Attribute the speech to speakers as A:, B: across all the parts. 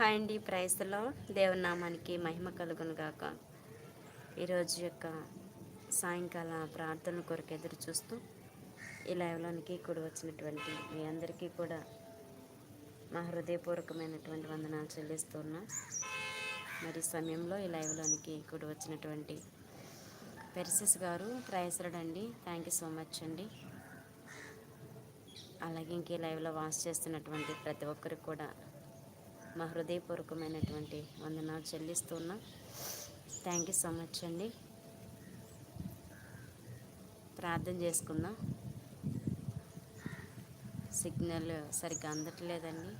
A: Hi అండి ప్రైస్లో దేవుని నామానికి మహిమ కలుగును గాక. ఈరోజు యొక్క సాయంకాల ప్రార్థన కొరకు ఎదురు చూస్తూ ఈ లైవ్లోనికి కూడా వచ్చినటువంటి మీ అందరికీ కూడా మా హృదయపూర్వకమైనటువంటి వందనాలు చెల్లిస్తున్నా మరి సమయంలో ఈ లైవ్లోనికి కూడా వచ్చినటువంటి పెరిసిస్ గారు ప్రైసరడండి థ్యాంక్ యూ సో మచ్ అండి. అలాగే ఇంకే లైవ్లో వాచ్ చేస్తున్నటువంటి ప్రతి ఒక్కరికి కూడా మా హృదయపూర్వకమైనటువంటి వందనాలు చెల్లిస్తున్నా. థ్యాంక్ యూ సో మచ్ అండి. ప్రార్థన చేసుకుందాం. సిగ్నల్ సరిగ్గా అందట్లేదండి.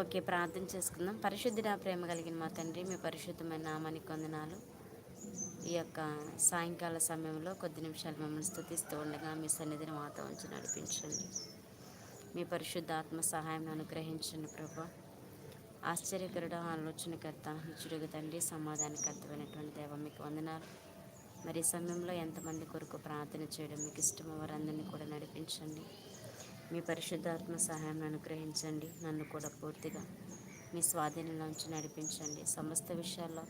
A: ఓకే ప్రార్థన చేసుకుందాం. పరిశుద్ధి నా ప్రేమ కలిగిన మా తండ్రి మీ పరిశుద్ధమైన నామానికి వందనాలు. ఈ యొక్క సాయంకాల సమయంలో కొద్ది నిమిషాలు మమ్మల్ని స్థుతిస్తూ ఉండగా మీ సన్నిధిని మాతో ఉంచి నడిపించండి. మీ పరిశుద్ధ ఆత్మ సహాయం అనుగ్రహించండి ప్రభా. ఆశ్చర్యకరుడు ఆలోచనకర్త ఇచ్చుడుగు తండ్రి సమాధానకర్తమైనటువంటి దేవ మీకు వందనాలు. మరి సమయంలో ఎంతమంది కొరకు ప్రార్థన చేయడం మీకు ఇష్టమో వారందరినీ కూడా నడిపించండి. మీ పరిశుద్ధాత్మ సహాయం అనుగ్రహించండి. నన్ను కూడా పూర్తిగా మీ స్వాధీనంలోంచి నడిపించండి. సమస్త విషయాల్లో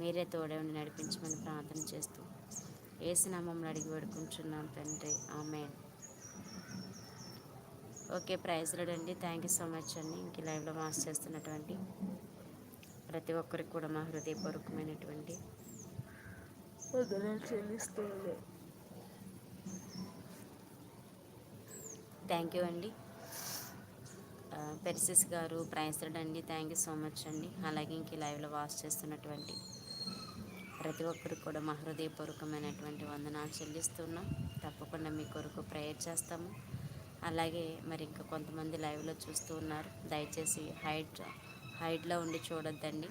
A: మీరే తోడేవుని నడిపించమని ప్రార్థన చేస్తూ ఏసునామంలో అడిగి వేడుకుంటున్నాం తండ్రి. ఆమె ఓకే ప్రైజ్ అండి థ్యాంక్ యూ సో మచ్ అండి. ఇంక లైవ్లో మాస్ చేస్తున్నటువంటి ప్రతి ఒక్కరికి కూడా మా హృదయపూర్వకమైనటువంటి థ్యాంక్ యూ అండి. పెర్సిస్ గారు ప్రైస్డ్ అండి థ్యాంక్ యూ సో మచ్ అండి. అలాగే ఇంక లైవ్లో వాచ్ చేస్తున్నటువంటి ప్రతి ఒక్కరికి కూడా మా హృదయపూర్వకమైనటువంటి వందనాలు చెల్లిస్తున్నాం. తప్పకుండా మీ కొరకు ప్రేయర్ చేస్తాము. అలాగే మరి ఇంకా కొంతమంది లైవ్లో చూస్తూ ఉన్నారు. దయచేసి హైట్ హైట్లో ఉండి చూడొద్దండి.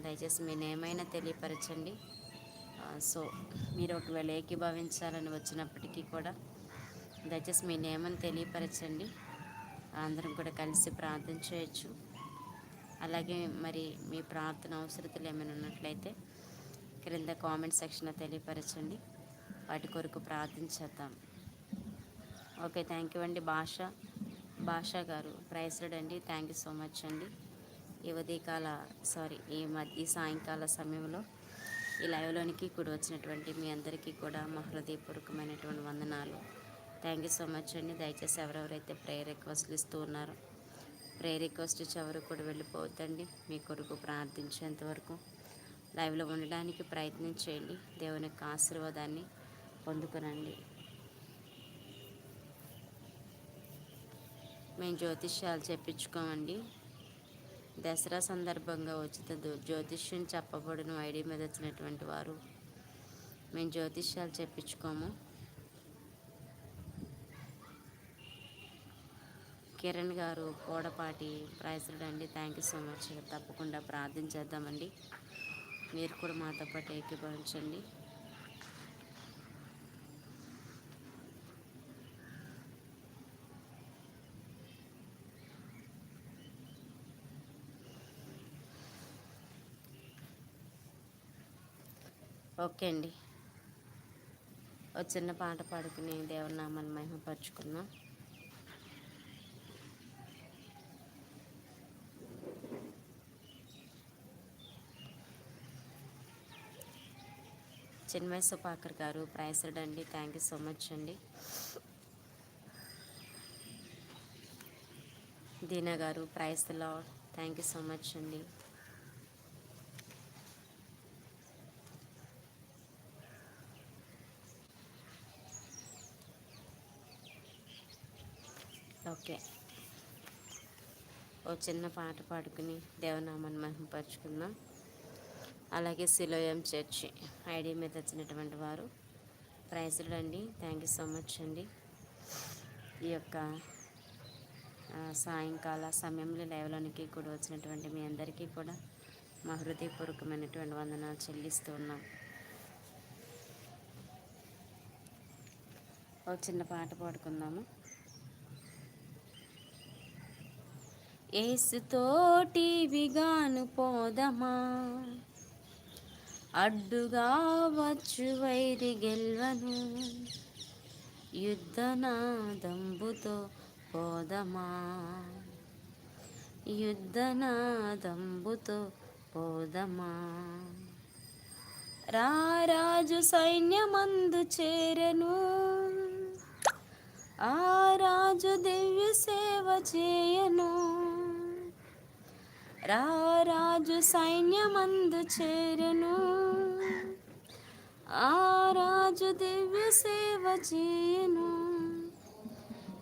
A: దయచేసి మీ నేమైనా తెలియపరచండి. సో మీరు ఒకవేళ ఏకీభవించాలని వచ్చినప్పటికీ కూడా దయచేసి మీ నేమని తెలియపరచండి. అందరం కూడా కలిసి ప్రార్థన చేయొచ్చు. అలాగే మరి మీ ప్రార్థన అవసరతలు ఏమైనా ఉన్నట్లయితే క్రింద కామెంట్ సెక్షన్లో తెలియపరచండి. వాటి కొరకు ప్రార్థించేద్దాం ఓకే థ్యాంక్ యూ అండి భాష. భాష గారు ప్రైస్డ్ అండి థ్యాంక్ యూ సో మచ్ అండి. ఈ ఉదయకాల సారీ ఈ మధ్య సాయంకాల సమయంలో ఈ లైవ్లోనికి కూడా వచ్చినటువంటి మీ అందరికీ కూడా మా హృదయపూర్వకమైనటువంటి వందనాలు. థ్యాంక్ యూ సో మచ్ అండి. దయచేసి ఎవరెవరైతే ప్రేయర్ రిక్వెస్ట్లు ఇస్తూ ఉన్నారో ప్రే రిక్వెస్ట్ ఎవరు కూడా వెళ్ళిపోవద్దండి. మీ కొరకు ప్రార్థించేంత వరకు లైవ్లో ఉండడానికి ప్రయత్నం చేయండి. దేవుని యొక్క ఆశీర్వాదాన్ని పొందుకునండి. మేము జ్యోతిష్యాలు చెప్పించుకోమండి. దసరా సందర్భంగా ఉచిత జ్యోతిష్యం చెప్పబడిన ఐడి మీద వచ్చినటువంటి వారు. మేము జ్యోతిష్యాలు చెప్పించుకోము. కిరణ్ గారు కోడపాటి ప్రైజ్డ్ అండి. థ్యాంక్ యూ సో మచ్ తప్పకుండా ప్రార్థన చేద్దామండి మీరు కూడా మాతో పాటు ఏకీభవించండి. ఓకే అండి. ఒక చిన్న పాట పాడుకుని దేవుని మహిమపరుచుకున్నాం చిన్మయ సుపాకర్ గారు ప్రైసడ్ అండి. థ్యాంక్ యూ సో మచ్ అండి. దీనా గారు ప్రైస్ లాడ్ థ్యాంక్ యూ సో మచ్ అండి. ఓకే ఓ చిన్న పాట పాడుకుని దేవనామాన్ని మహిమపరుచుకుందాం. అలాగే సిలోయం చర్చి ఐడి మీద వచ్చినటువంటి వారు ప్రైజులు అండి థ్యాంక్ యూ సో మచ్ అండి. ఈ యొక్క సాయంకాల సమయంలో లైవ్లోనికి కూడా వచ్చినటువంటి మీ అందరికీ కూడా మా హృదయపూర్వకమైనటువంటి వందనాలు చెల్లిస్తూ ఉన్నాం. ఒక చిన్న పాట పాడుకుందాము. ఏసుతోటి విగాను పోదమా? అడ్డుగా వచ్చు వైరి గెల్వను. యుద్ధనాదంబుతో పోదమా? యుద్ధనాదంబుతో పోదమా? రారాజు సైన్యమందు చేరను. ఆ రాజు దివ్య సేవ చేయను. రారాజు సైన్యమందు చేరను. ఆ రాజు దివ్య సేవ చేయను.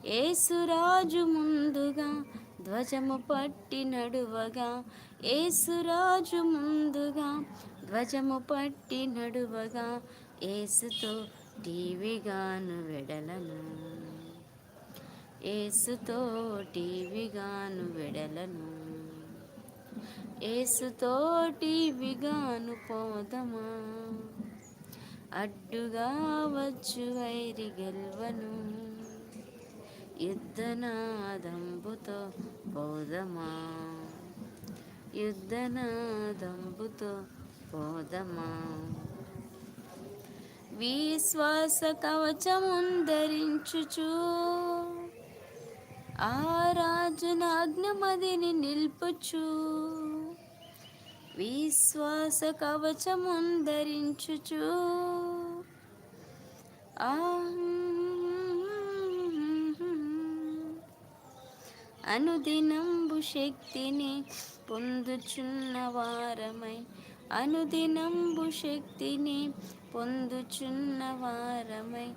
A: ఏసురాజు ముందుగా ధ్వజము పట్టి నడువగా. ఏసురాజు ముందుగా ధ్వజము పట్టి నడువగా. ఏసుతో టీవీగాను వెడలను. ఏసుతో టీవీగాను వెడలను. ఏసుతోటి విగాను పోదమా? అడ్డుగా వచ్చు వైరి గెల్వను. యుద్ధనాదంబుతో పోదమా? యుద్ధనాదంబుతో పోదమా? విశ్వాస కవచముందరించుచూ ఆ రాజునాజ్ఞమదిని నిల్పుచు. విశ్వాస కవచముందరించుచు. అనుదినంబు శక్తిని పొందుచున్న వారమై అనుదినంబు శక్తిని పొందుచున్న వారమై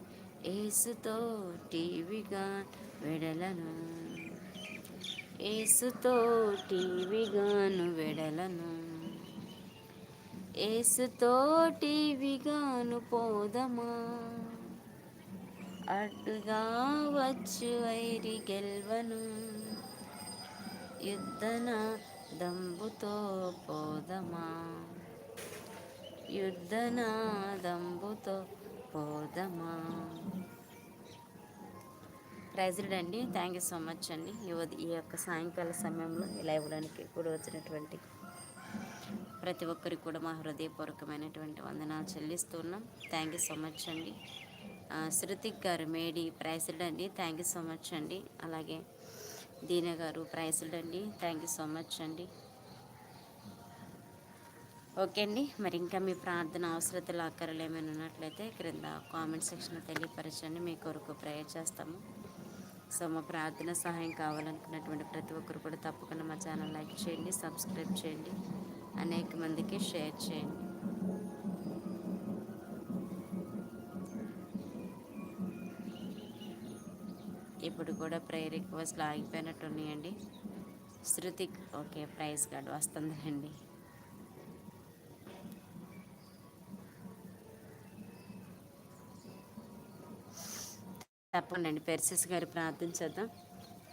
A: ఏసుతో టీవీగా వెడలను. ఏసుతో టీవీగాను వెడలను. ఏసుతో టీవీగాను పోదమా? అడ్డుగా వచ్చు వైరి గెల్వను. యుద్ధన దంబుతో పోదమా? యుద్ధన దంబుతో పోదమా? ప్రైజ్డ్ అండి. థ్యాంక్ యూ సో మచ్ అండి. ఈ ఈ యొక్క సాయంకాల సమయంలో ఇలా ఇవ్వడానికి కూడా వచ్చినటువంటి ప్రతి ఒక్కరికి కూడా మా హృదయపూర్వకమైనటువంటి వందనాలు చెల్లిస్తున్నాం థ్యాంక్ యూ సో మచ్ అండి. శృతిక్ గారు మేడి ప్రైజ్డ్ అండి. థ్యాంక్ యూ సో మచ్ అండి. అలాగే దీన గారు ప్రైజ్డ్ అండి. థ్యాంక్ యూ సో మచ్ అండి. ఓకే అండి. మరి ఇంకా మీ ప్రార్థన అవసరతలు అక్కరలు ఏమైనా ఉన్నట్లయితే క్రింద కామెంట్ సెక్షన్లో తెలియపరచండి. మీ కొరకు ప్రేయర్ చేస్తాము. సో మా ప్రార్థన సహాయం కావాలనుకున్నటువంటి ప్రతి ఒక్కరు కూడా తప్పకుండా మా ఛానల్ లైక్ చేయండి సబ్స్క్రైబ్ చేయండి అనేక మందికి షేర్ చేయండి. ఇప్పుడు కూడా ప్రేయర్ రిక్వెస్ట్లు ఆగిపోయినట్టు ఉన్నాయండి. శృతి ఓకే ప్రైజ్ కార్డ్ వస్తుందండి తప్పకుండా అండి. పెర్సిస్ గారు ప్రార్థించేద్దాం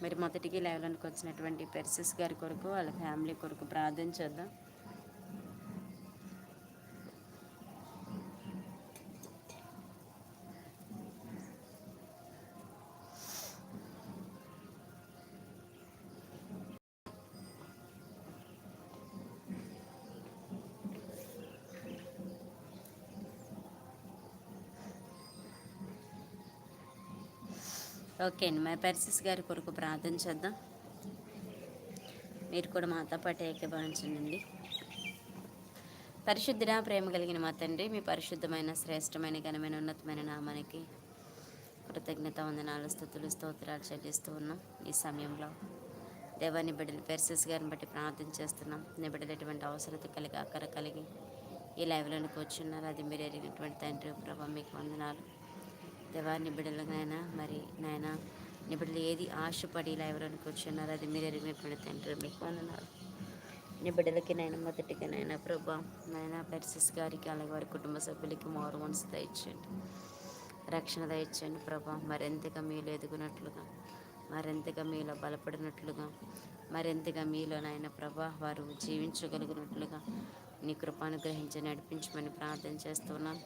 A: మరి మొదటికి లెవెల్కి వచ్చినటువంటి పెర్సిస్ గారి కొరకు వాళ్ళ ఫ్యామిలీ కొరకు ప్రార్థించేద్దాం ఓకే అండి. మరి పెర్సిస్ గారి కొరకు ప్రార్థన చేద్దాం. మీరు కూడా మాతో పాటు ఏకీభవించండి. పరిశుద్ధుడా ప్రేమ కలిగిన మా తండ్రి మీ పరిశుద్ధమైన శ్రేష్టమైన ఘనమైన ఉన్నతమైన నామానికి కృతజ్ఞత వందనాలు స్థుతులు స్తోత్రాలు చెల్లిస్తూ ఉన్నాం ఈ సమయంలో. దేవాన్ని బిడ్డలు పెర్సిస్ గారిని బట్టి ప్రార్థన చేస్తున్నాం. నీ బిడ్డలు ఎటువంటి అవసరత కలిగి అక్కర కలిగి ఈ లైవ్లోనికి వచ్చున్నారు. అది మీరు ఎరిగినటువంటి తండ్రి ప్రభా మీకు వందనాలు. దేవాన్ని బిడ్డలనైనా మరి నాయన నిబిడలు ఏది ఆశపడి ఇలా ఎవరైనా కూర్చున్నారో అది మీరు ఎరిగినటువంటి తండ్రి మీకు వందనాలు. నిబిడలకి నాయన మొదటిగా నాయన ప్రభా నాయన పెర్సిస్ గారికి అలాగే వారి కుటుంబ సభ్యులకి మారు మనసు దయచేయండి. రక్షణ దయచేయండి ప్రభా మరింతగా మీలో ఎదుగునట్లుగా మరింతగా మీలో బలపడినట్లుగా మరింతగా మీలో నాయన ప్రభా వారు జీవించగలిగినట్లుగా నీ కృపాను గ్రహించి నడిపించమని ప్రార్థన చేస్తున్నాను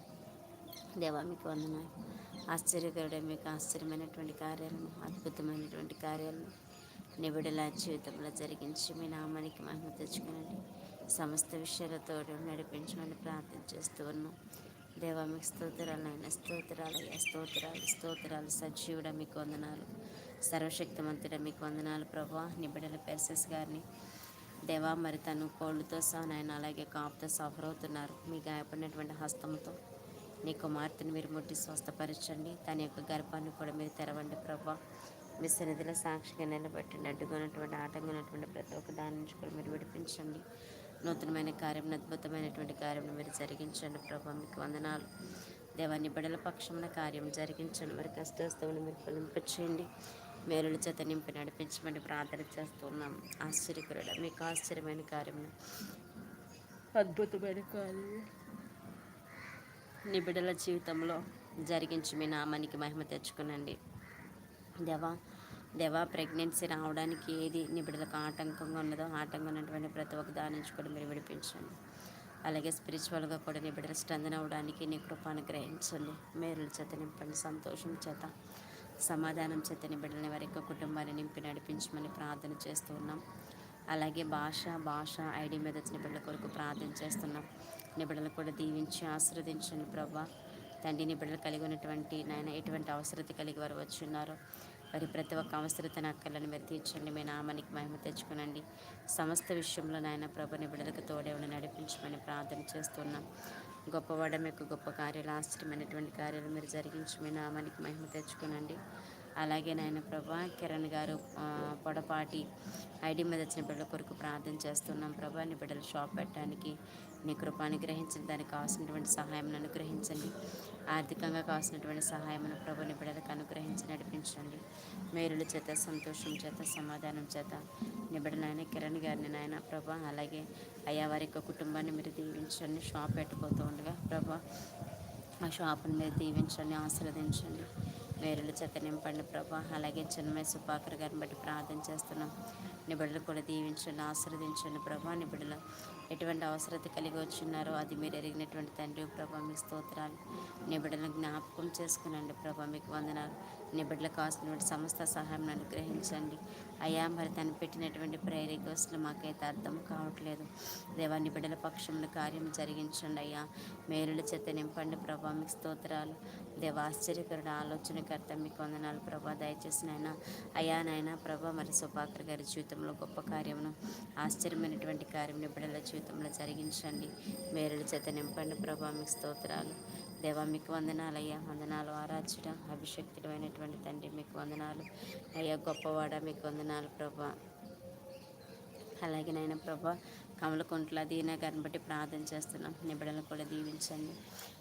A: దేవా మీకు వందనాలు. ఆశ్చర్యకరుడే మీకు ఆశ్చర్యమైనటువంటి కార్యాలను అద్భుతమైనటువంటి కార్యాలను నిబిడల జీవితంలో జరిగించి మీ నామానికి మహిమ తెచ్చుకునండి. సమస్త విషయాలతో నడిపించమని ప్రార్థన చేస్తూ ఉన్నాం. దేవా మీకు స్తోత్రాలు ఆయన స్తోత్రాలు స్తోత్రాలు స్తోత్రాలు. సజీవుడ మీకు వందనాలు. సర్వశక్తిమంతుడ మీకు వందనాలు. ప్రభా నిబిడల పెర్సెస్ గారిని దేవా మరి తను కోళ్ళతో సహా నాయన అలాగే కాపుతో సఫర్ అవుతున్నారు మీ గాయపడినటువంటి హస్తంతో నీ కుమార్తెను మీరు ముట్టి స్వస్థపరచండి. తన యొక్క గర్భాన్ని కూడా మీరు తెరవండి ప్రభా. మీ సన్నిధిలో సాక్షిగా నిలబెట్టండి. అడ్డుకున్నటువంటి ఆటంకున్నటువంటి ప్రతి ఒక్క దాని నుంచి కూడా మీరు విడిపించండి. నూతనమైన కార్యం అద్భుతమైనటువంటి కార్యం మీరు జరిగించండి ప్రభా. మీకు వందనాలు. దేవాన్ని బిడల పక్షమున కార్యం జరిగించండి. మరి కష్టస్తువుని మీరు ఫలింపచేయండి మేలుల చేత నింపి నడిపించమని ప్రార్థన చేస్తున్నాం. ఆశ్చర్యకరుడ మీకు ఆశ్చర్యమైన కార్యం అద్భుతమైన కార్యం నీ బిడ్డల జీవితంలో జరిగించి మీ నామానికి మహిమ తెచ్చుకునండి. దేవా దేవా ప్రెగ్నెన్సీ రావడానికి ఏది నీ బిడ్డలకు ఆటంకంగా ఉన్నదో ఆటంకం ఉన్నటువంటి ప్రతి ఒక్క దాని నుంచి కూడా మీరు విడిపించండి. అలాగే స్పిరిచువల్గా కూడా నీ బిడ్డలు స్టందన అవ్వడానికి నీ కృపాను గ్రహించండి మేరుల చేత నింపండి సంతోషం చేత సమాధానం చేత నీ బిడ్డలని వారి యొక్క కుటుంబాన్ని నింపి నడిపించమని ప్రార్థన చేస్తూ ఉన్నాం. అలాగే భాష భాష ఐడి మీద వచ్చిన బిడ్డల కొరకు ప్రార్థన చేస్తున్నాం. నిబిడలు కూడా దీవించి ఆశీర్వదించండి ప్రభా. తండ్రి నిబిడలు కలిగి ఉన్నటువంటి నాయన ఎటువంటి అవసరత కలిగి వారు వచ్చున్నారో వారి ప్రతి ఒక్క అవసరతను అక్కలను మీరు తీర్చండి మీ నామానికి మహిమ తెచ్చుకునండి. సమస్త విషయంలో నాయన ప్రభు నిబిడలకు తోడేవని నడిపించమని ప్రార్థన చేస్తున్నాం. గొప్పవాడ మీకు గొప్ప కార్యాలు ఆశ్చర్యమైనటువంటి కార్యాలు మీరు జరిగించి మీ నామానికి మహిమ తెచ్చుకునండి. అలాగే నాయన ప్రభా కిరణ్ గారు పొడపాటి ఐడి మీద వచ్చిన బిడ్డల కొరకు ప్రార్థన చేస్తున్నాం ప్రభా. నీ బిడ్డలు షాప్ పెట్టడానికి నీ కృప అనుగ్రహించండి. దానికి కావాల్సినటువంటి సహాయం అనుగ్రహించండి. ఆర్థికంగా కావాల్సినటువంటి సహాయమును ప్రభు నీ బిడ్డలకు అనుగ్రహించి నడిపించండి. మేలుల చేత సంతోషం చేత సమాధానం చేత నిబిడ కిరణ్ గారిని నాయన ప్రభా అలాగే అయ్యా వారి యొక్క కుటుంబాన్ని మీరు దీవించండి. షాప్ పెట్టుకోతూ ఉండగా ప్రభా ఆ షాపుని మీరు దీవించండి ఆశీర్వదించండి. మేరులు చెత్త నింపండి ప్రభా. అలాగే చిన్నమయ సుపాకర్ గారిని బట్టి ప్రార్థన చేస్తున్నాం. నిబిడలు కూడా దీవించండి ఆశీర్వదించండి ప్రభా. నిబిడలు ఎటువంటి అవసరత కలిగి వచ్చిన్నారో అది మీరు ఎరిగినటువంటి తండ్రి ప్రభా మీ స్తోత్రాలు. నిబిడలను జ్ఞాపకం చేసుకునండి ప్రభా. మీకు వందనాలు. నిబిడలకు కావాల్సినటువంటి సమస్త సహాయం అనుగ్రహించండి అయ్యా మరి తను పెట్టినటువంటి ప్రేయర్ రిక్వెస్ట్లు మాకైతే అర్థం కావట్లేదు. దేవాన్ని బిడ్డల పక్షంలో కార్యం జరిగించండి అయ్యా. మేలుల చేత నింపండి ప్రభా మీకు స్తోత్రాలు. దేవ ఆశ్చర్యకరుడు ఆలోచనకర్త మీకు వందనాలు ప్రభా దయచేసి నాయన. అయ్యా నాయన ప్రభా మరి సుభాకర్ గారి జీవితంలో గొప్ప కార్యమును ఆశ్చర్యమైనటువంటి కార్యం బిడ్డల జీవితంలో జరిగించండి. మేలుల చేత నింపండి ప్రభా మీకు స్తోత్రాలు. దేవా మీకు వందనాలు అయ్యా వందనాలు ఆరాధ్యుడ అభిషక్తుడమైనటువంటి తండ్రి మీకు వందనాలు. అయ్యా గొప్పవాడ మీకు వందనాలు ప్రభా. అలాగే నాయన ప్రభా కమలకుంట్ల దీనగారిని బట్టి ప్రార్థన చేస్తున్నాం. నిబిడలను కూడా దీవించండి.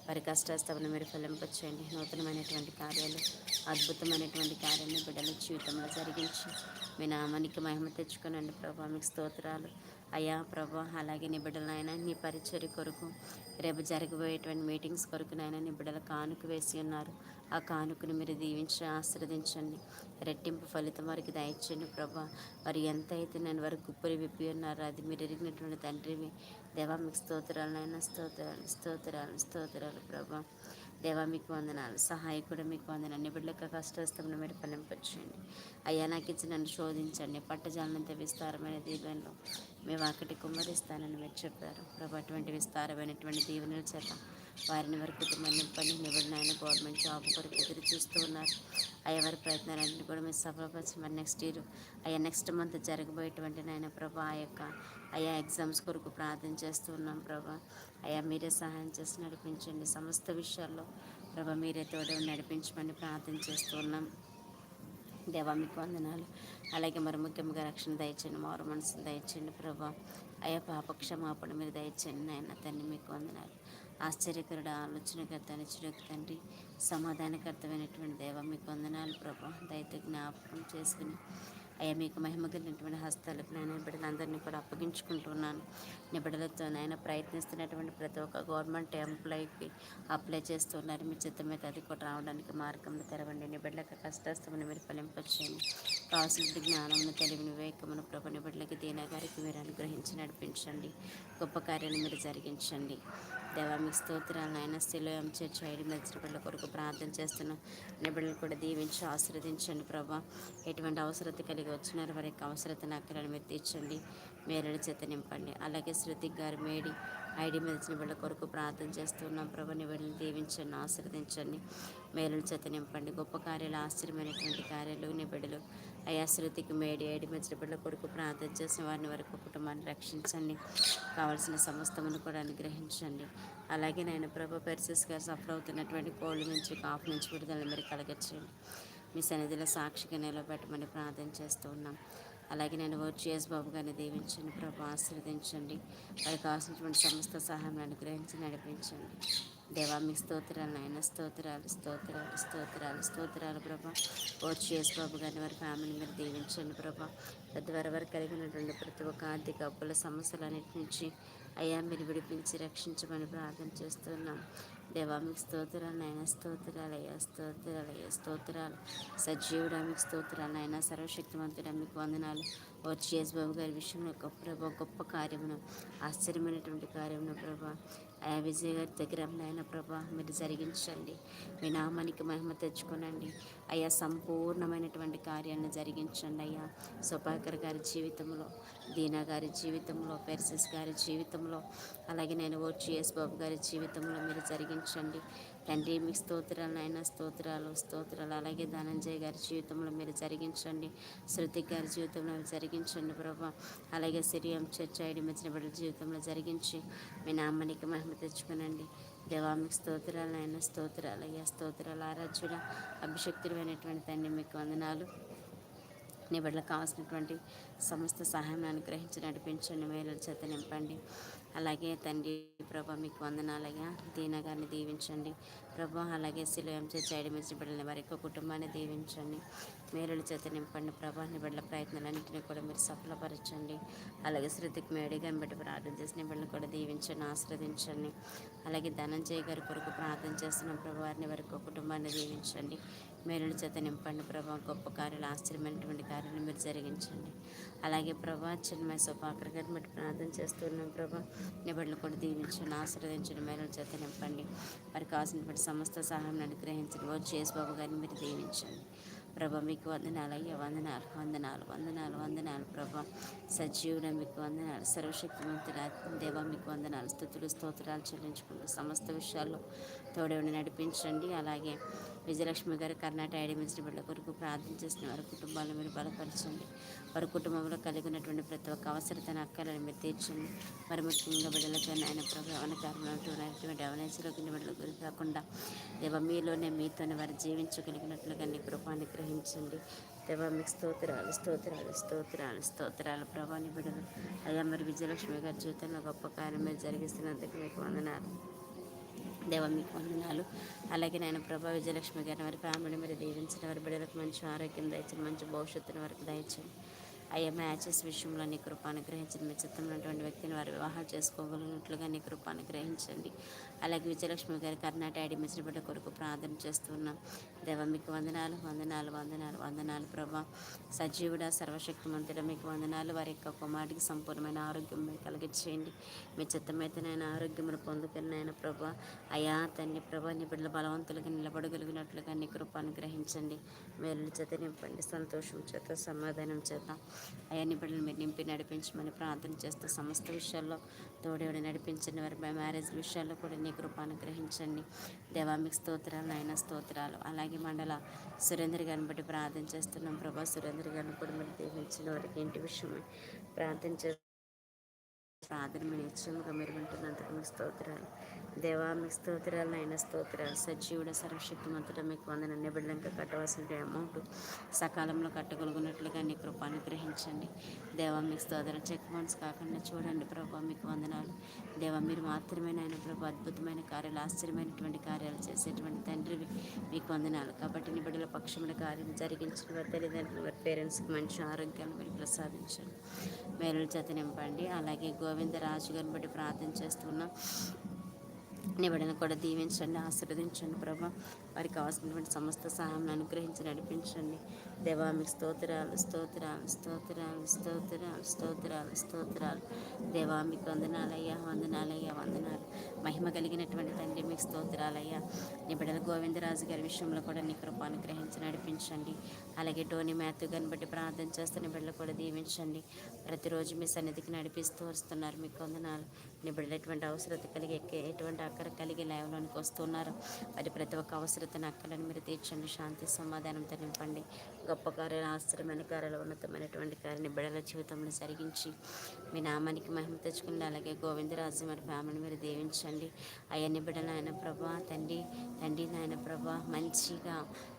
A: వారి కష్టాస్తవను మీరు ఫలింపచేయండి నూతనమైనటువంటి కార్యాలు అద్భుతమైనటువంటి కార్యాన్ని బిడ్డల జీవితంలో జరిగించి మీ నామానికి మహిమ తెచ్చుకోనండి ప్రభా. మీకు స్తోత్రాలు అయ్యా ప్రభా అలాగే నీ బిడ్డలైన నీ పరిచర్య కొరకు రేపు జరగబోయేటువంటి మీటింగ్స్ కొరకు నాయన నీ బిడ్డల కానుక వేసి ఉన్నారు. ఆ కానుకను మీరు దీవించి ఆశ్రదించండి రెట్టింపు ఫలితం వారికి దయచేయండి ప్రభా. వారు ఎంత అయితే నేను వారు గుప్పలు విప్పి ఉన్నారో అది మీరు ఎరిగినటువంటి తండ్రివి దేవా మీకు స్తోత్రాలు స్తోత్రాలు స్తోత్రాలు స్తోత్రాలు ప్రభా. దేవా మీకు వందనాలు. సహాయకుడు మీకు వందన అన్ని బిడ్డలకు కష్టస్థంలో మీరు ఫలింపచేయండి. అయ్యా నాకు ఇచ్చి నన్ను శోధించండి. పట్టజాలంత విస్తారమైన దీవెనలో మీ వాకటి కుమ్మరిస్తానని మీరు చెప్పారు. ప్రభు అటువంటి విస్తారమైనటువంటి దీవెనలు చేత వారిని వారి కుటుంబాన్ని నింపండి నిబడిన ఆయన గవర్నమెంట్ జాబ్ కొరకు ఎదురు చూస్తూ ఉన్నారు. అయ్యా వారి ప్రయత్నాలన్నీ కూడా మీరు సఫలపరిచి మరి నెక్స్ట్ ఇయర్ అయ్యా నెక్స్ట్ మంత్ జరగబోయేటువంటి నాయన ప్రభా ఆ యొక్క అయ్యా ఎగ్జామ్స్ కొరకు ప్రార్థన చేస్తూ ఉన్నాం ప్రభా. అయ్యా మీరే సహాయం చేసి నడిపించండి. సమస్త విషయాల్లో ప్రభా మీరే తోడు నడిపించమని ప్రార్థన చేస్తూ ఉన్నాం. దేవా మీకు వందనాలు. అలాగే మరి ముఖ్యంగా రక్షణ దయచేయండి మారు మనసును దయచేయండి ప్రభా. అయ్యా పాప క్షమాపణ మీరు దయచేయండి నాయన తండ్రి మీకు వందనాలు. ఆశ్చర్యకరుడు ఆలోచనకర్త నిచ్చుడకు తండ్రి సమాధానకర్తమైనటువంటి దేవ మీకు వందనాలు ప్రభా. దయతో జ్ఞాపకం చేసుకుని అయ్యా మీకు మహిమ కలిగినటువంటి హస్తాలకు నేను బిడ్డలందరినీ కూడా అప్పగించుకుంటున్నాను. నీ బిడ్డలతో నాయన ప్రయత్నిస్తున్నటువంటి ప్రతి ఒక్క గవర్నమెంట్ ఎంప్లాయీకి అప్లై చేస్తున్నారు. మీ చిత్తమైతే అది కూడా రావడానికి మార్గంలో తెరవండి. నీ బిడ్డలకు కష్టస్థమని మీరు ఫలింపచేయండి. కావాల్సిన జ్ఞానమును తెలివిని వివేకమును ప్రభు నీ బిడ్డలకి దీనగారికి మీరు అనుగ్రహించి నడిపించండి. గొప్ప కార్యాన్ని మీరు జరిగించండి. దేవా మీ స్తోత్రాలను ఆయన స్థిలో చర్చ మెచ్చిన బిడ్డల కొరకు ప్రార్థన చేస్తున్నాం నిబిడలు కూడా దీవించి ఆశీర్వదించండి ప్రభా. ఎటువంటి అవసరత కలిగి వచ్చినారు. వారి యొక్క అవసరతను అక్కడ మీరు తీర్చండి మేరడి చేత నింపండి. అలాగే శృతి గారు మేడి ఐడి మీద వచ్చిన బిడ్డ కొరకు ప్రార్థన చేస్తున్నాం. ప్రభుని వీళ్ళని దీవించండి ఆశీర్వదించండి. మేలుల చేత నింపండి. గొప్ప కార్యాలు ఆశ్చర్యమైనటువంటి కార్యాలు నీ బిడ్డలు. అయా శృతికి మేడి ఐడి మెచ్చిన బిడ్డల కొరకు ప్రార్థన చేసిన వారిని వరకు కుటుంబాన్ని రక్షించండి. కావాల్సిన సమస్తమును కూడా అనుగ్రహించండి. అలాగే నేను ప్రభు పెర్సిస్ గారు సఫర్ అవుతున్నటువంటి కోళ్ళ నుంచి కాఫ్ నుంచి విడుదల మీరు కలగచ్చేయండి మీ సన్నిధిలో సాక్షిగా నిలబెట్టమని ప్రార్థన చేస్తూ ఉన్నాం. అలాగే నేను వర్చియస్ బాబు గారిని దీవించండి ప్రభు ఆశీర్వదించండి. వారికి కావాల్సినటువంటి సమస్త సహాయం అనుగ్రహించి నడిపించండి. దేవా మీ స్తోత్రాలు నాయన స్తోత్రాలు స్తోత్రాలు స్తోత్రాలు స్తోత్రాలు ప్రభా. వర్చియస్ బాబు గారిని వారి ఫ్యామిలీ మీరు దీవించండి ప్రభా. పెద్దవారి వారు కలిగినటువంటి ప్రతి ఒక్క ఆర్థిక అప్పుల సమస్యలన్నిటి నుంచి అయ్యా మీరు విడిపించి రక్షించమని ప్రార్థన చేస్తున్నాం దేవామికి స్తోత్రాలు నాయన స్తోత్రాలు అయ్యా స్తోత్రాలు అయ్యా స్తోత్రాలు. సజీవుడా మీకు స్తోత్రాలు నాయన సర్వశక్తివంతుడా మీకు వందనాలు. వచ్చి బాబు గారి విషయంలో గొప్ప ప్రభా గొప్ప కార్యమును ఆశ్చర్యమైనటువంటి కార్యమును ప్రభా అయా విజయ్ గారి దగ్గర నాయన ప్రభా మీరు జరిగించండి. మీ నామానికి మహిమ తెచ్చుకోనండి. అయ్యా సంపూర్ణమైనటువంటి కార్యాన్ని జరిగించండి అయ్యా. సుభాకర్ గారి జీవితంలో దీనా గారి జీవితంలో పెర్సిస్ గారి జీవితంలో అలాగే నేను వచ్చి ఎస్ బాబు గారి జీవితంలో మీరు జరిగించండి. తండ్రి మీకు స్తోత్రాలు అయినా స్తోత్రాలు స్తోత్రాలు. అలాగే ధనంజయ్ గారి జీవితంలో మీరు జరిగించండి. శృతి గారి జీవితంలో మీరు జరిగించండి ప్రభా. అలాగే సిరియం చర్చ ఐడి మధ్యన బిడ్డల జీవితంలో జరిగించి మీ నామ్మనికి మహిమ తెచ్చుకునండి. దేవా మీకు స్తోత్రాలు అయినా స్తోత్రాలు అయ్యా స్తోత్రాలు ఆరాధ్యుల అభిషక్తులైనటువంటి తండ్రి మీకు వందనాలు. నీ బిడ్డలకు కావాల్సినటువంటి సమస్త సహాయం అనుగ్రహించి నడిపించండి. మేలు చేత నింపండి. అలాగే తండ్రి ప్రభా మీకు వందనాలయ్యా. దీన గారిని దీవించండి. ప్రభా అలాగే శిలో చేయడం మించిన బిడ్డలని వారి యొక్క కుటుంబాన్ని దీవించండి. మేలుల చేత నింపండి ప్రభా. నీ బిడ్డల ప్రయత్నాలన్నింటినీ కూడా మీరు సఫలపరచండి. అలాగే శృతికి మేడిగా బట్టి ప్రార్థన చేసిన బిడ్డలు కూడా దీవించండి ఆశ్రదించండి. అలాగే ధనంజయ గారి కొరకు ప్రార్థన చేస్తున్న ప్రభు. వారిని వారి కుటుంబాన్ని దీవించండి. మేలుల చేత నింపండి ప్రభా. గొప్ప కార్యాలు ఆశ్చర్యమైనటువంటి కార్యాలు మీరు జరిగించండి. అలాగే ప్రభా చిన్మయ సుపాకర్ గారిని బట్టి ప్రార్థన చేస్తున్నాం ప్రభా. నిబడులు కూడా దీవించండి ఆశ్రవదించండి మేలుల చేత నింపండి. వారికి కావాల్సినటువంటి సమస్త సహాయం అనుగ్రహించండి. వచ్చి బాబు గారిని మీరు దీవించండి. ప్రభ మీకు వందనాలు. అయ్యా వందనాలు వందనాలు వందనాలు వందనాలు ప్రభ. సజీవుడ మీకు వందనాలు. సర్వశక్తివంతుల దేవ మీకు వందనాలు. స్థుతులు స్తోత్రాలు చెల్లించుకుంటూ సమస్త విషయాల్లో తోడేవుని నడిపించండి. అలాగే విజయలక్ష్మి గారు కర్ణాటక ఐడమించిన బిడ్డ కొరకు ప్రార్థన చేసిన వారి కుటుంబాలను మీరు బలపరచండి. వారి కుటుంబంలో కలిగి ఉన్నటువంటి ప్రతి ఒక్క అవసరతను అక్కలను మీరు తీర్చండి. మరి ముఖ్యంగా బిడ్డలతో ఆయన ప్రభావన కారణమైనటువంటి అవినేశలోకి బిడ్డల గురి కాకుండా దేవ మీలోనే మీతోనే వారు జీవించగలిగినట్లుగా నీ కృపాన్ని గ్రహించండి దేవ మీకు స్తోత్రాలు స్తోత్రాలు స్తోత్రాలు స్తోత్రాలు ప్రభాని బిడ్డలు. అయ్యా మరి విజయలక్ష్మి గారి జీవితంలో గొప్ప కార్యం మీరు జరిగిస్తున్నందుకు మీకు వందనాలు. దేవ మీకు వందనాలు. అలాగే నేను ప్రభా విజయలక్ష్మి గారిని వారి ఫ్యామిలీ మీరు దీవించిన వారి బిడ్డలకు మంచి ఆరోగ్యం దయచండి మంచి భవిష్యత్తుని వరకు దయచండి అయ్యా మ్యాచెస్ విషయంలో నీ కృప అనుగ్రహించండి. మీ చిత్తమైనటువంటి వ్యక్తిని వారు వివాహం చేసుకోగలిగినట్లుగా నీ కృప గ్రహించండి అలాగే విజయలక్ష్మి గారి కర్ణాటక ఐడి మిచ్చిన బిడ్డ కొరకు ప్రార్థన చేస్తున్నాం దేవ మీకు వందనాలు వందనాలు వందనాలు వందనాలు ప్రభా. సజీవుడ సర్వశక్తిమంతుడ మీకు వందనాలు. వారి యొక్క కుమారుడికి సంపూర్ణమైన ఆరోగ్యం మీరు కలిగించేయండి. మీ చిత్తమైతేనైనా ఆరోగ్యమును పొందుకున్నైనా ప్రభా. అయా తన్ని ప్రభా నీ బిడ్డల బలవంతులుగా నిలబడగలిగినట్లుగా నీ కృపాను గ్రహించండి మేలు చేత నింపండి సంతోషం చేత సమాధానం చేత. అయా నీ బిడ్డలు మీరు నింపి నడిపించమని ప్రార్థన చేస్తూ సమస్త విషయాల్లో తోడేవిడ నడిపించండి. వారి మ్యారేజ్ విషయాల్లో కూడా నీ కృపాను గ్రహించండి. దేవా మీకు స్తోత్రాలు ఆయన స్తోత్రాలు. అలాగే మండల సురేంద్ర గారిని బట్టి ప్రార్థన చేస్తున్నాం. ప్రభా సురేంద్ర గారిని కూడా మీరు దీవించిన వారికి ఇంటి విషయమై ప్రార్థన చేస్తున్నాం. ప్రార్థన మీ ఇచ్చముగా మీరు వింటున్నందుకు మీ స్తోత్రాలు. దేవా మీ స్తోత్రాలు అయిన స్తోత్రాలు. సజీవుడ సర్వశక్తిమంతుడ మీకు వందన. నిబిడంగా కట్టవలసిన అమౌంట్ సకాలంలో కట్టగలుగునట్లుగా నీ కృపాను గ్రహించండి దేవా మీకు స్తోత్రం. చెక్ బౌన్స్ కాకుండా చూడండి ప్రభా మీకు వందనాలు. దేవా మీరు మాత్రమే నాయన ప్రభు అద్భుతమైన కార్యాలు ఆశ్చర్యమైనటువంటి కార్యాలు చేసేటువంటి తండ్రివి మీకు వందనాలు. కాబట్టి నిబిడల పక్షముల కార్యం జరిగించిన వారి తల్లిదండ్రులు వారి పేరెంట్స్కి మంచి ఆరోగ్యాన్ని మీరు ప్రసాదించండి. మేలు చేత నింపండి. అలాగే గోవిందరాజు గారిని బట్టి ప్రార్థన చేస్తున్నాం నిబడిన కూడా దీవించండి ఆశీర్వదించండి ప్రభా. వారికి కావాల్సినటువంటి సమస్త సహాయం అనుగ్రహించి నడిపించండి. దేవా మీకు స్తోత్రాలు స్తోత్రాలు స్తోత్రాలు స్తోత్రాలు స్తోత్రాలు స్తోత్రాలు. దేవా మీకు వందనాలయ్యా వందనాలయ్యా వందనాలు. మహిమ కలిగినటువంటి తండ్రి మీకు స్తోత్రాలయ్యా. నీ బిడ్డల గోవిందరాజు గారి విషయంలో కూడా నీ కృప అనుగ్రహించి నడిపించండి. అలాగే టోనీ మ్యాథ్యూ గారిని బట్టి ప్రార్థన చేస్తున్న బిడ్డలు కూడా దీవించండి. ప్రతిరోజు మీ సన్నిధికి నడిపిస్తూ వస్తున్నారు మీకు వందనాలు. నీ బిడ్డలు ఎటువంటి అవసరత కలిగి ఎటువంటి అక్కర కలిగి లైవ్లోనికి వస్తున్నారు. మరి ప్రతి ఒక్క అవసరం అవసరతను అక్కలను మీరు తీర్చండి. శాంతి సమాధానంతో నింపండి గొప్ప కార్యాలు ఆశ్చర్యమైన కార్యాలు ఉన్నతమైనటువంటి కార్యాన్ని బిడల జీవితంలో జరిగించి మీ నామానికి మహిమ తెచ్చుకుని అలాగే గోవిందరాజు మరి ఫ్యామిలీని మీరు దీవించండి. అయ్యన్ని బిడ్డలు ఆయన ప్రభా తండ్రి తండ్రి నాయన ప్రభా మంచిగా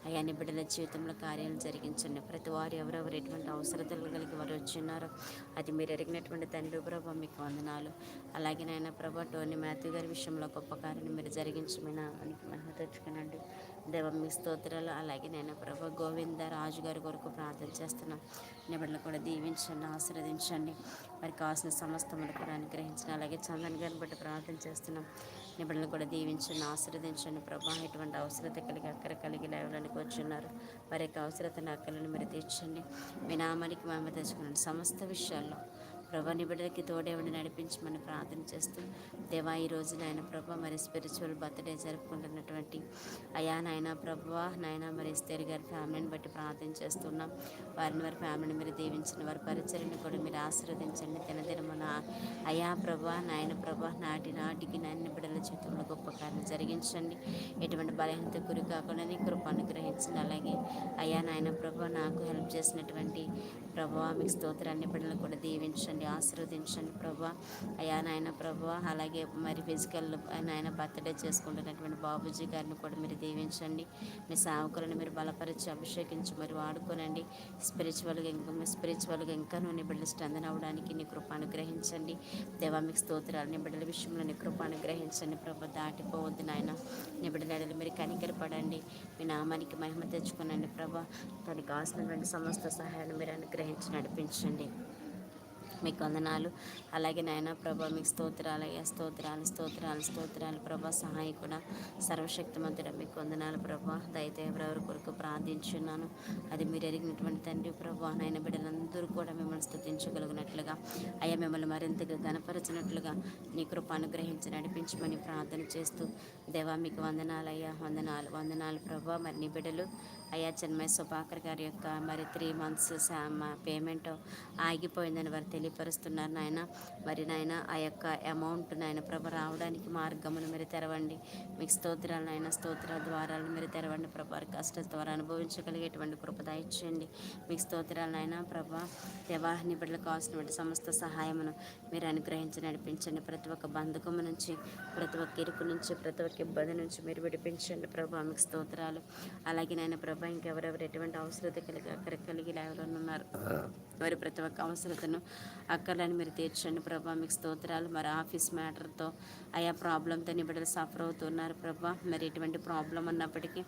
A: అయ్యన్ని బిడ్డల జీవితంలో కార్యాలు జరిగించండి. ప్రతి వారు ఎవరెవరు ఎటువంటి అవసరతలు కలిగి వారు వచ్చిన్నారో అది మీరు ఎరిగినటువంటి తండ్రి ప్రభా మీకు వందనాలు. అలాగే నాయన ప్రభా టోని మాథ్యూ గారి విషయంలో గొప్ప కార్యాన్ని మీరు జరిగించి మీ నామానికి మహిమ తెచ్చుకునండి. దేవ మీ స్తోత్రాలు. అలాగే నేను ప్రభా గోవింద రాజు గారి కొరకు ప్రార్థన చేస్తున్నాను నిబిడలు కూడా దీవించండి ఆశీర్వదించండి. మరి కావాల్సిన సమస్తములు కూడా అనుగ్రహించండి. అలాగే చందన్ గారిని బట్టి ప్రార్థన చేస్తున్నాం. నిబిడలు కూడా దీవించండి ఆశీర్వదించండి ప్రభా. ఎటువంటి అవసరత కలిగి అక్కర కలిగి లేవడానికి వచ్చున్నారు వారి యొక్క అవసరతను అక్కలను మీరు తీర్చండి. మీ నామానికి మేము తెచ్చుకున్నాను సమస్త విషయాల్లో ప్రభా నిబిడలకి నడిపించి మనం ప్రార్థన చేస్తూ దేవా ఈ రోజు నాయన ప్రభా మరి స్పిరిచువల్ బర్త్డే జరుపుకుంటున్నటువంటి అయా నాయన ప్రభా నాయన మరి ఇస్తేరి గారి ఫ్యామిలీని బట్టి ప్రార్థన చేస్తున్నాం. వారిని వారి ఫ్యామిలీని మీరు దీవించిన వారి పరిచయని కూడా మీరు ఆశీర్వదించండి. తినదినమున అయా ప్రభా నాయన ప్రభా నాటి నాటికి నాయన బిడ్డల జీవితంలో గొప్ప కార్యం జరిగించండి. ఎటువంటి బలహీనత గురి కాకుండా నీ కృప అనుగ్రహించండి. అలాగే అయా నాయన ప్రభా నాకు హెల్ప్ చేసినటువంటి ప్రభా మీకు స్తోత్రాన్ని బిడ్డలు కూడా దీవించండి. ఆశీర్వదించండి ప్రభా. అయా నాయన ప్రభా అలాగే మరి ఫిజికల్ నాయన బర్త్డే చేసుకుంటున్నటువంటి బాబుజీ గారిని కూడా మీరు దీవించండి. మీ సేవకులను మీరు బలపరిచి అభిషేకించి మరి వాడుకోనండి. స్పిరిచువల్గా ఇంకా మీ స్పిరిచువల్గా ఇంకా నీ బిడ్డలు స్ట్రెందన్ అవ్వడానికి నీ కృప అనుగ్రహించండి. దేవా మీకు స్తోత్రాలు. నీ బిడ్డల విషయంలో నీ కృప అనుగ్రహించండి ప్రభా. దాటిపోవద్దు నాయన. నీ బిడ్డలు మీరు కనికరపడండి మీ నామానికి మహిమ తెచ్చుకునండి ప్రభా. తనకి కావాల్సినటువంటి సమస్త సహాయాన్ని మీరు అనుగ్రహించి నడిపించండి. మీకు వందనాలు. అలాగే నాయన ప్రభా మీకు స్తోత్రాలు అయ్యా స్తోత్రాలు స్తోత్రాలు స్తోత్రాలు. ప్రభా సహాయకుడ సర్వశక్తిమంతుడ మీకు వందనాలు ప్రభా. దయతో ఎవరెవరి కొరకు ప్రార్థించున్నాను. అది మీరు ఎరిగినటువంటి తండ్రి ప్రభా నాయన బిడ్డలందరూ కూడా మిమ్మల్ని స్థుతించగలిగినట్లుగా అయ్యా మిమ్మల్ని మరింతగా గనపరచినట్లుగా నీ కృప అనుగ్రహించి నడిపించమని ప్రార్థన చేస్తూ దేవా మీకు వందనాలు అయ్యా వందనాలు వందనాలు ప్రభా. మరి నీ బిడ్డలు అయ్యా చెన్మయ సుభాకర్ గారి యొక్క మరి త్రీ మంత్స్ పేమెంట్ ఆగిపోయిందని వారు తెలియపరుస్తున్నారు నాయన. మరి నాయన ఆ యొక్క అమౌంట్ నాయన ప్రభ రావడానికి మార్గమును మీరు తెరవండి. మీకు స్తోత్రాలు నాయన స్తోత్ర ద్వారాలు మీరు తెరవండి ప్రభా. వారి ద్వారా అనుభవించగలిగేటువంటి కృప దయచేయండి. మీకు స్తోత్రాలు నాయన ప్రభా. దేవాహిని బిడ్డలకు కావాల్సినటువంటి సమస్త సహాయమును మీరు అనుగ్రహించి నడిపించండి. ప్రతి ఒక్క బంధకము నుంచి ప్రతి ఒక్క ఇరుకు నుంచి ప్రతి ఒక్క ఇబ్బంది నుంచి మీరు విడిపించండి ప్రభా. మీకు స్తోత్రాలు. అలాగే నాయన ప్రభా ఇంకెవరెవరు ఎటువంటి అవసరత కలిగి అక్కడ కలిగి ఎవరైనా ఉన్నారు వారి ప్రతి ఒక్క అవసరతను అక్కర్లని మీరు తీర్చండి ప్రభా. మీకు స్తోత్రాలు మరి ఆఫీస్ మ్యాటర్తో ఆయా ప్రాబ్లంతో నిబిడలు సఫర్ అవుతున్నారు ప్రభా. మరి ఎటువంటి ప్రాబ్లం ఉన్నప్పటికీ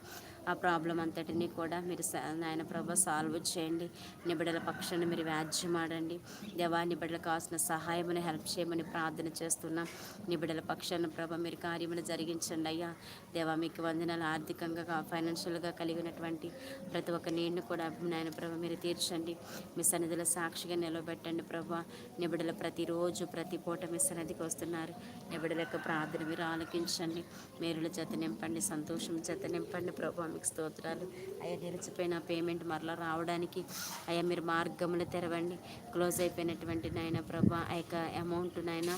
A: ఆ ప్రాబ్లం అంతటినీ కూడా మీరు స- నాయన ప్రభ సాల్వ్ చేయండి. నిబిడల పక్షాన్ని మీరు వ్యాజ్యమాడండి. దేవా నిబిడలకు కావాల్సిన సహాయమని హెల్ప్ చేయమని ప్రార్థన చేస్తున్నాం. నిబిడల పక్షాన ప్రభా మీరు కార్యములు జరిగించండి అయ్యా. దేవా మీకు వందనాలు ఆర్థికంగా ఫైనాన్షియల్గా కలిగినటువంటి ప్రతి ఒక్క నీడిని కూడా నాయన ప్రభ మీరు తీర్చండి. మీ సన్నిధిలో సాక్షిగా నిలబెట్టండి ప్రభా. నిబిడలు ప్రతిరోజు ప్రతి పూట మీ సన్నిధికి వస్తున్నారు. నిబిడల యొక్క ప్రార్థన మీరు ఆలకించండి. మేరుల చేత నింపండి సంతోషం చేత నింపండి ప్రభా. మీకు స్తోత్రాలు. అయ్యా నిలిచిపోయిన పేమెంట్ మరలా రావడానికి అయ్యా మీరు మార్గములు తెరవండి. క్లోజ్ అయిపోయినటువంటి నాయన ప్రభా ఆ యొక్క అమౌంట్ నాయన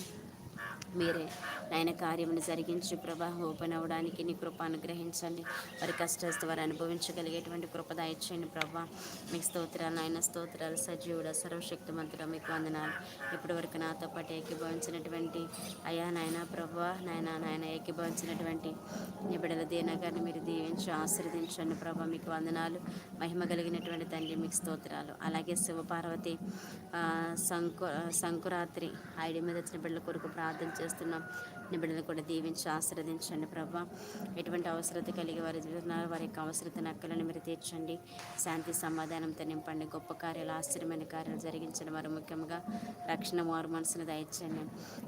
A: మీరే. నాయన కార్యమును జరిగించి ప్రభా ఓపెన్ అవ్వడానికి నీ కృప అనుగ్రహించండి. వారి కష్టస్థ వారు అనుభవించగలిగేటువంటి కృప దయచేయండి ప్రభా. మీకు స్తోత్రాలు నాయన స్తోత్రాలు సజీవుడ సర్వశక్తిమంతుడ మీకు వందనాలు. ఇప్పటి వరకు నాతో పాటు ఏకీభవించినటువంటి అయా నాయన ప్రభా నాయన నాయన ఏకీభవించినటువంటి నీ బిడల దీనగారిని మీరు దీవించి ఆశీర్వదించండి ప్రభా. మీకు వందనాలు మహిమ కలిగినటువంటి తండ్రి మీకు స్తోత్రాలు. అలాగే శివపార్వతి సంకు సంకురాత్రి ఐడి మీద వచ్చిన బిడ్డల కొరకు ప్రార్థన చేస్తున్నాం నిబిడలు కూడా దీవించి ఆశీర్వదించండి ప్రభా. ఎటువంటి అవసరత కలిగి వారు ఉన్నారు వారి యొక్క అవసరత నక్కలను మీరు తీర్చండి. శాంతి సమాధానంతో నింపండి. గొప్ప కార్యాలు ఆశ్చర్యమైన కార్యాలు జరిగించండి. వారు ముఖ్యంగా రక్షణ వారు మనసును దయచండి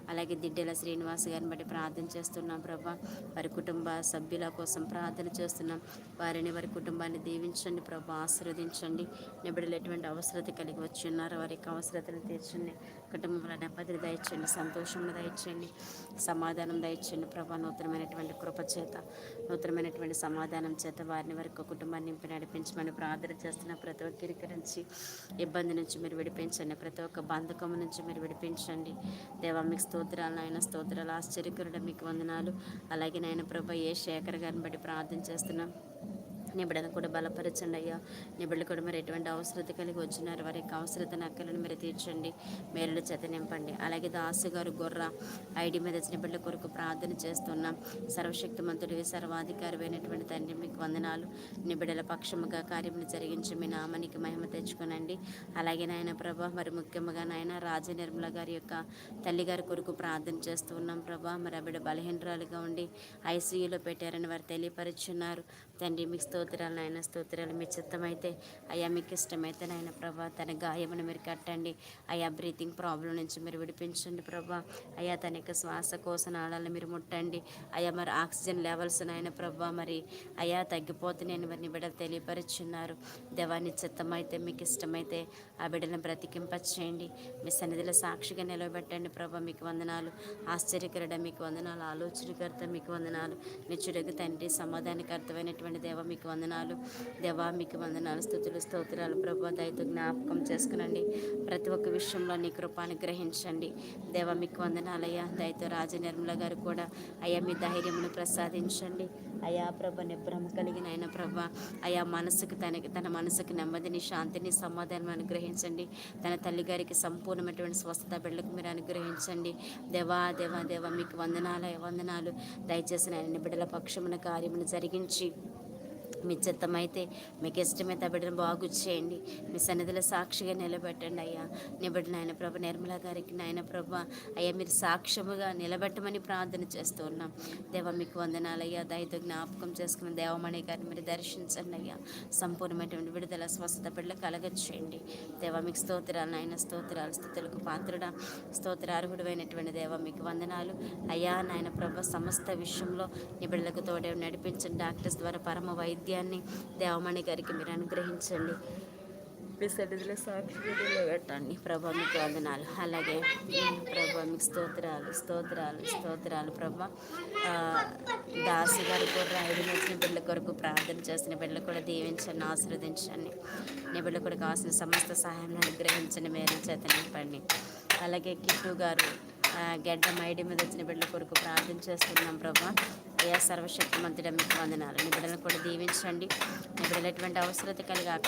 A: అలాగే దిడ్డెల శ్రీనివాస్ గారిని బట్టి ప్రార్థన చేస్తున్నాం ప్రభా. వారి కుటుంబ సభ్యుల కోసం ప్రార్థన చేస్తున్నాం. వారిని వారి కుటుంబాన్ని దీవించండి ప్రభా. ఆశీర్వదించండి. నిబిడలు ఎటువంటి అవసరత కలిగి వచ్చి ఉన్నారు వారి యొక్క అవసరతను తీర్చండి. కుటుంబంలో నెమ్మదిని దయచండి సంతోషంను దయచండి సమాధానం దయచండి ప్రభా నూతనమైనటువంటి కృపచేత నూతనమైనటువంటి సమాధానం చేత వారిని వారి కుటుంబాన్ని నింపి నడిపించమని ప్రార్థన చేస్తున్న ప్రతి ఒక్కరికి నుంచి ఇబ్బంది నుంచి మీరు విడిపించండి. ప్రతి ఒక్క బంధకం నుంచి మీరు విడిపించండి. దేవా మీకు స్తోత్రాలు నాయన స్తోత్రాలు. ఆశ్చర్యకరుడు మీకు వందనాలు. అలాగే నాయన ప్రభా ఏ శేఖర్ గారిని బట్టి ప్రార్థన చేస్తున్నాం? నీ బిడ్డను కూడా బలపరచండి అయ్యా నీ బిడ్డలు కూడా మరి ఎటువంటి అవసరత కలిగి వచ్చినారు? వారి యొక్క అవసరత నక్కలను మీరు తీర్చండి. మేలుల చేత నింపండి. అలాగే దాసు గారు గొర్ర ఐడి మీద వచ్చిన బిడ్డల కొరకు ప్రార్థన చేస్తున్నాం. సర్వశక్తిమంతుడివి సర్వాధికారి అయినటువంటి తండ్రి మీకు వందనాలు. నీ బిడ్డల పక్షముగా కార్యములు జరిగించి మీ నామానికి మహిమ తెచ్చుకునండి. అలాగే నాయన ప్రభా మరి ముఖ్యంగా నాయన రాజ నిర్మల గారి యొక్క తల్లిగారి కొరకు ప్రార్థన చేస్తూ ఉన్నాం ప్రభా. మరి ఆ బిడ్డ బలహీనరాలుగా ఉండి ఐసీయూలో పెట్టారని వారు తెలియపరుచున్నారు. తండ్రి మీకు స్తోత్రాలు నాయన స్తోత్రాలు. మీ చిత్తమైతే అయ్యా మీకు ఇష్టమైతే నాయన ప్రభా తన గాయమును మీరు కట్టండి. అయ్యా బ్రీతింగ్ ప్రాబ్లం నుంచి మీరు విడిపించండి ప్రభా. అయ్యా తన యొక్క శ్వాసకోశ నాళాలను మీరు ముట్టండి. అయ్యా మరి ఆక్సిజన్ లెవెల్స్ నాయన ప్రభా మరి అయ్యా తగ్గిపోతున్నాయని మరి బిడ్డలు తెలియపరుచున్నారు. దేవాన్ని చిత్తమైతే మీకు ఇష్టమైతే ఆ బిడ్డలను బ్రతికింపచేయండి. మీ సన్నిధిలో సాక్షిగా నిలబెట్టండి ప్రభా. మీకు వందనాలు. ఆశ్చర్యకరడ మీకు వందనాలు. ఆలోచనకర్త మీకు వందనాలు. నిచ్చుడగు తండ్రి సమాధానకర్తమైనటువంటి దేవ మీకు వందనాలు. దేవా మీకు వందనాలు. స్థుతులు స్తోత్రాలు ప్రభు దయతో జ్ఞాపకం చేసుకునండి. ప్రతి ఒక్క విషయంలో నీ కృపాను గ్రహించండి దేవా మీకు వందనాలయ్యా. దయతో రాజ నిర్మల గారు కూడా అయ్యా మీ ధైర్యమును ప్రసాదించండి. అయా ప్రభ నిబ్రహ్మ కలిగిన ఆయన ప్రభ. అయా మనసుకు తనకి తన మనసుకు నెమ్మదిని శాంతిని సమాధానం అనుగ్రహించండి. తన తల్లిగారికి సంపూర్ణమైనటువంటి స్వస్థత బిడ్డలకు మీరు అనుగ్రహించండి. దేవా దేవా దేవా మీకు వందనాలు వందనాలు. దయచేసి ఆయన బిడ్డల పక్షమున కార్యమును జరిగించి మీ చిత్తమైతే మీకు ఇష్టమైతే ఆ బిడ్డను బాగు చేయండి. మీ సన్నిధిలో సాక్షిగా నిలబెట్టండి అయ్యా. నిబడి నాయన ప్రభ నిర్మల గారికి నాయన ప్రభ అయ్యా మీరు సాక్ష్యముగా నిలబెట్టమని ప్రార్థన చేస్తూ ఉన్నాం. దేవ మీకు వందనాలయ్యా దయతో జ్ఞాపకం చేసుకున్న దేవమణి గారిని మీరు దర్శించండి అయ్యా. సంపూర్ణమైనటువంటి విడుదల స్వస్థత బిడ్డలు కలగచ్చేయండి దేవ మీకు స్తోత్రాలు నాయన స్తోత్రాలు స్థుతులకు పాత్రుడ. స్తోత్రార్హుడమైనటువంటి దేవ మీకు వందనాలు. అయ్యా నాయన ప్రభ సమస్త విషయంలో నీ బిడ్డలకు తోడే నడిపించండి. డాక్టర్స్ ద్వారా పరమ వైద్య భాగ్యాన్ని దేవమణి గారికి మీరు అనుగ్రహించండి. మీ సన్నిధిలో సాక్షిగా పెట్టండి. ప్రభా మీకు వందనాలు. అలాగే ప్రభా మీకు స్తోత్రాలు స్తోత్రాలు స్తోత్రాలు. ప్రభా దాసు గారి కూడా ఐదు వచ్చిన బిడ్డల కొరకు ప్రార్థన చేసిన బిడ్డలు కూడా దీవించండి ఆశీర్వదించండి. నీ బిడ్డలు కూడా కావాల్సిన సమస్త సహాయం అనుగ్రహించండి మేలు చేత నింపండి. అలాగే కిట్టు గారు గెడ్డ గడ్డ మైడి మీద వచ్చిన బిడ్డల కొరకు ప్రార్థన చేస్తున్నాం ప్రభా. అయ్యా సర్వశక్తి మంతుడ మీకు వందనాలు. నీ బిడ్డలను కూడా దీవించండి. నీ బిడ్డలు ఎటువంటి అవసరత కలిగి